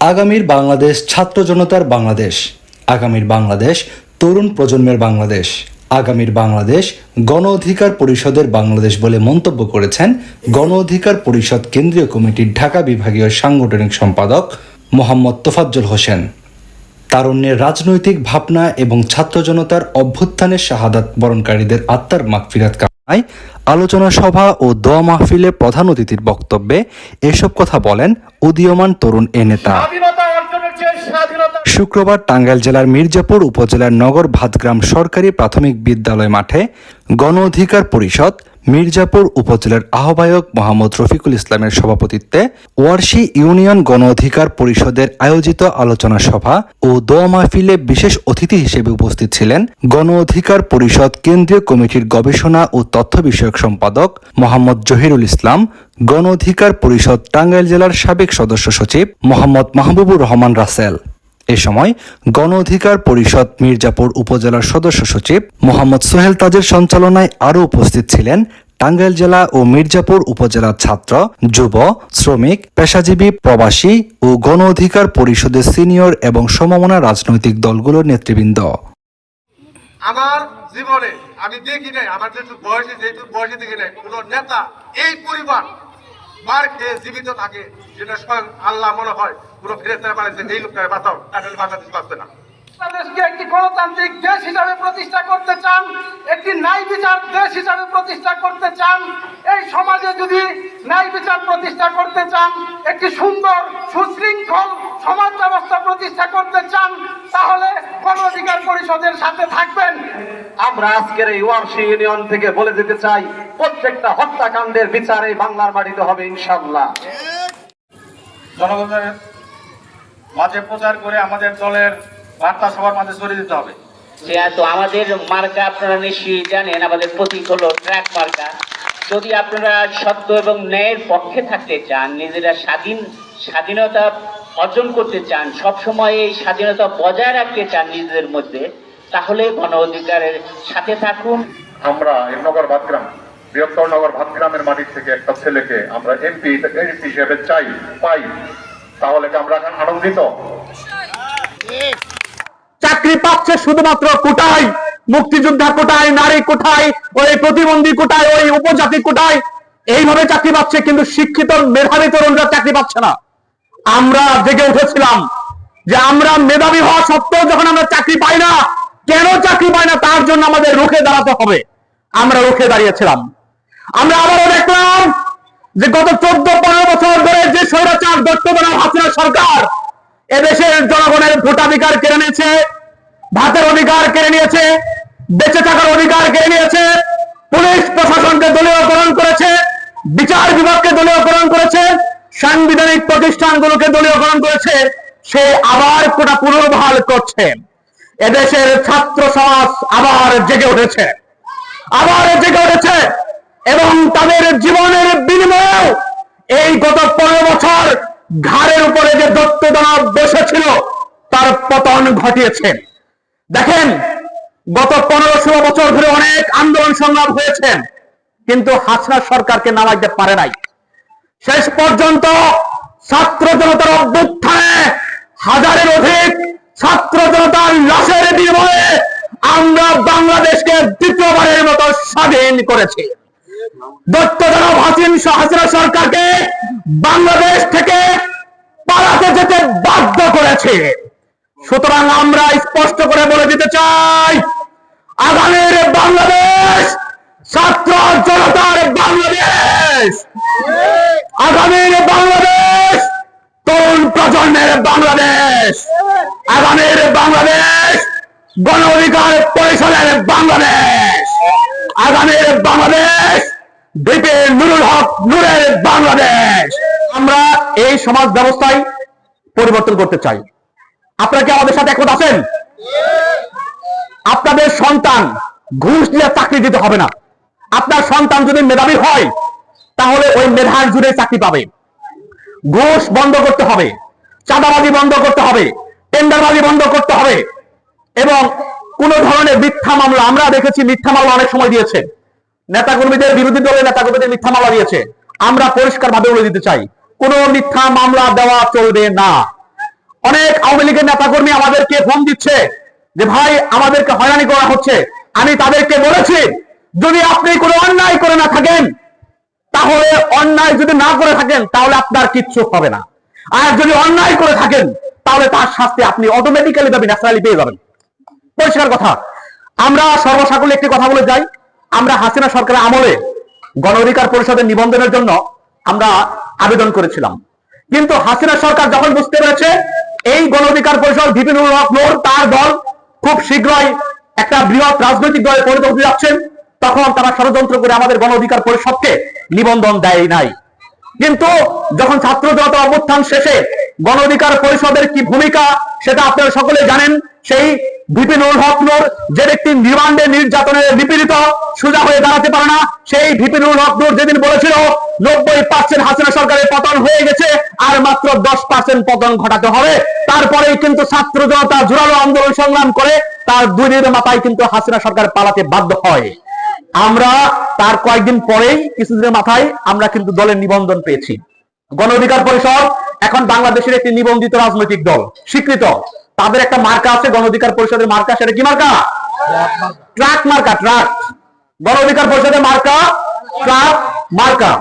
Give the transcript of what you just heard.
আগামীর বাংলাদেশ ছাত্র জনতার বাংলাদেশ। আগামীর বাংলাদেশ তরুণ প্রজন্মের বাংলাদেশ। আগামীর বাংলাদেশ গণ অধিকার পরিষদের বাংলাদেশ বলে মন্তব্য করেছেন গণ অধিকার পরিষদ কেন্দ্রীয় কমিটির ঢাকা বিভাগীয় সাংগঠনিক সম্পাদক মোহাম্মদ তোফাজ্জল হোসেন। তারুণ্যের রাজনৈতিক ভাবনা এবং ছাত্র জনতার অভ্যুত্থানের শাহাদাত বরণকারীদের আত্মার মাগফিরাত কামনায় আলোচনা সভা ও দোয়া মাহফিলে প্রধান অতিথির বক্তব্যে এসব কথা বলেন উদীয়মান তরুণ এ নেতা। শুক্রবার টাঙ্গাইল জেলার মির্জাপুর উপজেলার নগর ভাতগ্রাম সরকারি প্রাথমিক বিদ্যালয় মাঠে গণ অধিকার পরিষদ মির্জাপুর উপজেলার আহ্বায়ক মোহাম্মদ রফিকুল ইসলামের সভাপতিত্বে ওয়ার্শি ইউনিয়ন গণ অধিকার পরিষদের আয়োজিত আলোচনা সভা ও দোয়া মাহফিলে বিশেষ অতিথি হিসেবে উপস্থিত ছিলেন গণ অধিকার পরিষদ কেন্দ্রীয় কমিটির গবেষণা ও তথ্য বিষয়ক সম্পাদক মোহাম্মদ জহিরুল ইসলাম গণ অধিকার পরিষদ টাঙ্গাইল জেলার সাবেক সদস্য সচিব মোহাম্মদ মাহবুবুর রহমান রাসেল। এ সময় গণ অধিকার পরিষদ মির্জাপুর উপজেলার সদস্য সচিব মোহাম্মদ সোহেল তাজের সঞ্চালনায় আরও উপস্থিত ছিলেন টাঙ্গাইল জেলা ও মির্জাপুর উপজেলার ছাত্র, যুব, শ্রমিক, পেশাজীবী, প্রবাসী ও গণ অধিকার পরিষদের সিনিয়র এবং সমমনা রাজনৈতিক দলগুলোর নেতৃবৃন্দ। আমার জীবনে আমি দেখি নাই, আমার যেহেতু বয়সে যেহেতু বয়সে দেখি নাই, কোন নেতা এই পরিবার মার খেয়ে জীবিত থাকে, যেটা স্বয়ং আল্লাহ মনে হয়। পুরো এই বাঁচাও তাহলে বাংলাদেশ বাঁচবে না। একটি গণতান্ত্রিক দেশ হিসাবে প্রতিষ্ঠা করতে চান, একটি দেশ হিসাবে প্রতিষ্ঠা করতে চান, এই সমাজে যদি ন্যায় বিচার প্রতিষ্ঠা করতে চান, একটি সুন্দর, সুশৃঙ্খল সমাজ ব্যবস্থা প্রতিষ্ঠা করতে চান, তাহলে গণ অধিকার পরিষদের সাথে থাকবেন। আমরা আজকের এই ওয়ার্সি ইউনিয়ন থেকে বলে দিতে চাই প্রত্যেকটা হত্যাকাণ্ডের বিচার এই বাংলার মাটিতে হবে ইনশাল্লাহ জনগণের মাঝে প্রচার করে আমাদের দলের বার্তা সবার মাঝে ছড়িয়ে দিতে হবে। যে তো আমাদের মার্কা আপনারা নিশ্চয়ই জানেন আমাদের প্রতীক হলো ট্র্যাক মার্কা। যদি আপনারা সত্য এবং ন্যায়ের পক্ষে থাকতে চান নিজেরা স্বাধীন স্বাধীনতা অর্জন করতে চান সব সময় এই স্বাধীনতা বজায় রাখতে চান নিজেদের মধ্যে তাহলে গণ অধিকারের সাথে থাকুন। আমরা নগর ভাতগ্রাম বৃহত্তর নগর ভাতগ্রামের মাটির থেকে একটা ছেলেকে আমরা এমপি এমপি হিসেবে চাই পাই। তাহলে কি আমরা এখন আনন্দিত? চাকরি পাচ্ছে শুধুমাত্র কোটায় মুক্তিযোদ্ধা কোটায় নারী কোটায় ওই প্রতিবন্ধী কোটায় ওই উপজাতি কোটায়। এইভাবে চাকরি পাচ্ছে কিন্তু শিক্ষিত মেধাবী তরুণরা চাকরি পাচ্ছে না। আমরা জেগে উঠেছিলাম যে আমরা মেধাবী হওয়া সত্ত্বেও যখন আমরা চাকরি পাই না কেন চাকরি পাই না? তার জন্য আমাদের রুখে দাঁড়াতে হবে। আমরা রুখে দাঁড়িয়েছিলাম। আমরা আবারও দেখলাম যে গত চোদ্দ, পনেরো বছর ধরে যে স্বৈরাচার দত্তবনা হাসিনা সরকার, এদেশের জনগণের ভোটাধিকার কেড়ে নিয়েছে, ভাতের অধিকার কেড়ে নিয়েছে, বেঁচে থাকার অধিকার কেড়ে নিয়েছে, পুলিশ প্রশাসনকে দলীয়করণ করেছে, বিচার বিভাগকে দলীয়করণ করেছে, সাংবিধানিক প্রতিষ্ঠানগুলোকে দলীয়করণ করেছে, সে আবার কোটা পুনর্বহাল করছে। এদেশের ছাত্র সমাজ আবার জেগে উঠেছে। আবার জেগে উঠেছে এবং তাদের জীবনের বিনিময়েও এই গত পনেরো বছর ঘাড়ের উপরে যে দত্ত দানব বসেছিল তার পতন ঘটিয়েছে। দেখেন, গত পনেরো ষোলো বছর ধরে অনেক আন্দোলন সংগ্রাম হয়েছে, কিন্তু হাসনা সরকারকে নামাইতে পারে নাই। শেষ পর্যন্ত ছাত্র জনতার অভ্যুত্থানে হাজারের অধিক ছাত্র জনতার লাশের বিনিময়ে আমরা বাংলাদেশকে দ্বিতীয়বারের মতো স্বাধীন করেছি। দত্তদানব হাসিন হাসিনা সরকারকে বাংলাদেশ থেকে পালাতে যেতে বাধ্য করেছে। সুতরাং আমরা স্পষ্ট করে বলে দিতে চাই, আগামীর বাংলাদেশ ছাত্র জনতার বাংলাদেশ। আগামীর বাংলাদেশ প্রজন্মের বাংলাদেশ। আগামীর বাংলাদেশ গণ অধিকার পরিষদের বাংলাদেশ। আগামীর বাংলাদেশ দ্বীপে নুরুল হক নূরের বাংলাদেশ। আমরা এই সমাজ ব্যবস্থায় পরিবর্তন করতে চাই। আপনারা কি আমাদের সাথে একমত আছেন? আপনাদের সন্তান ঘুষ দিয়ে চাকরি দিতে হবে না। আপনার সন্তান যদি মেধাবী হয়, তাহলে ওই মেধার জুড়ে চাকরি পাবে। ঘুষ বন্ধ করতে হবে। চাঁদাবাজি বন্ধ করতে হবে, টেন্ডারবাজি বন্ধ করতে হবে, এবং কোন ধরনের মিথ্যা মামলা, আমরা দেখেছি মিথ্যা মামলা অনেক সময় দিয়েছে। নেতাকর্মীদের, বিরোধী দলের নেতাকর্মীদের মিথ্যা মামলা দিয়েছে। আমরা পরিষ্কার ভাবে বলে দিতে চাই, কোনো মিথ্যা মামলা দেওয়া চলবে না। অনেক আওয়ামী লীগের নেতাকর্মী আমাদেরকে ফোন দিচ্ছে যে, ভাই, আমাদেরকে হয়রানি করা হচ্ছে। আমি তাদেরকে বলেছি, যদি আপনি কোনো অন্যায় করে না থাকেন, তাহলে অন্যায় যদি না করে থাকেন, তাহলে আপনার কিচ্ছু হবে না। আর যদি অন্যায় করে থাকেন, তাহলে তার শাস্তি আপনি অটোমেটিক্যালি পাবেন ন্যাচারালি পেয়ে যাবেন। পরিষ্কার কথা। আমরা সর্বসাকুল্যে একটি কথা বলে যাই। আমরা হাসিনা সরকারের আমলে গণ অধিকার পরিষদের নিবন্ধনের জন্য আমরা আবেদন করেছিলাম। কিন্তু হাসিনা সরকার যখন বুঝতে পেরেছে, এই গণ অধিকার পরিষদ বিপিনুল হক নূর তার দল খুব শীঘ্রই একটা বৃহৎ রাজনৈতিক দলে পরিণত হতে যাচ্ছেন তখন তারা ষড়যন্ত্র করে আমাদের গণ অধিকার পরিষদকে নিবন্ধন দেয় নাই। কিন্তু যখন ছাত্র জনতা অভ্যুত্থান শেষে গণ অধিকার পরিষদের কি ভূমিকা সেটা আপনারা সকলে জানেন, সেই বিপিনুল হক নূর যে ব্যক্তি নির্মাণ্ডে নির্যাতনের নিপীড়িত, সোজা হয়ে দাঁড়াতে পারে না, সেই বিপিনুল হক নূর যেদিন বলেছিল, নব্বই পার্সেন্ট হাসিনা সরকারের পতন হয়ে গেছে, আর মাত্র দশ পার্সেন্ট পতন ঘটাতে হবে। তারপরেই কিন্তু ছাত্র জনতা জোরালো আন্দোলন সংগ্রাম করে, তার দুই দিনের মাথায় কিন্তু হাসিনা সরকার পালাতে বাধ্য হয়। আমরা তার কয়েকদিন পরেই কিছুদিনের মাথায় আমরা কিন্তু দলের নিবন্ধন পেয়েছি। গণ অধিকার পরিষদ এখন বাংলাদেশের একটি নিবন্ধিত রাজনৈতিক দল। স্বীকৃত। তাদের একটা মার্কা আছে, গণ অধিকার পরিষদের মার্কা। সেটা কি মার্কা? ট্রাক মার্কা, ট্রাক। গণ অধিকার পরিষদের মার্কা, ট্রাক মার্কা।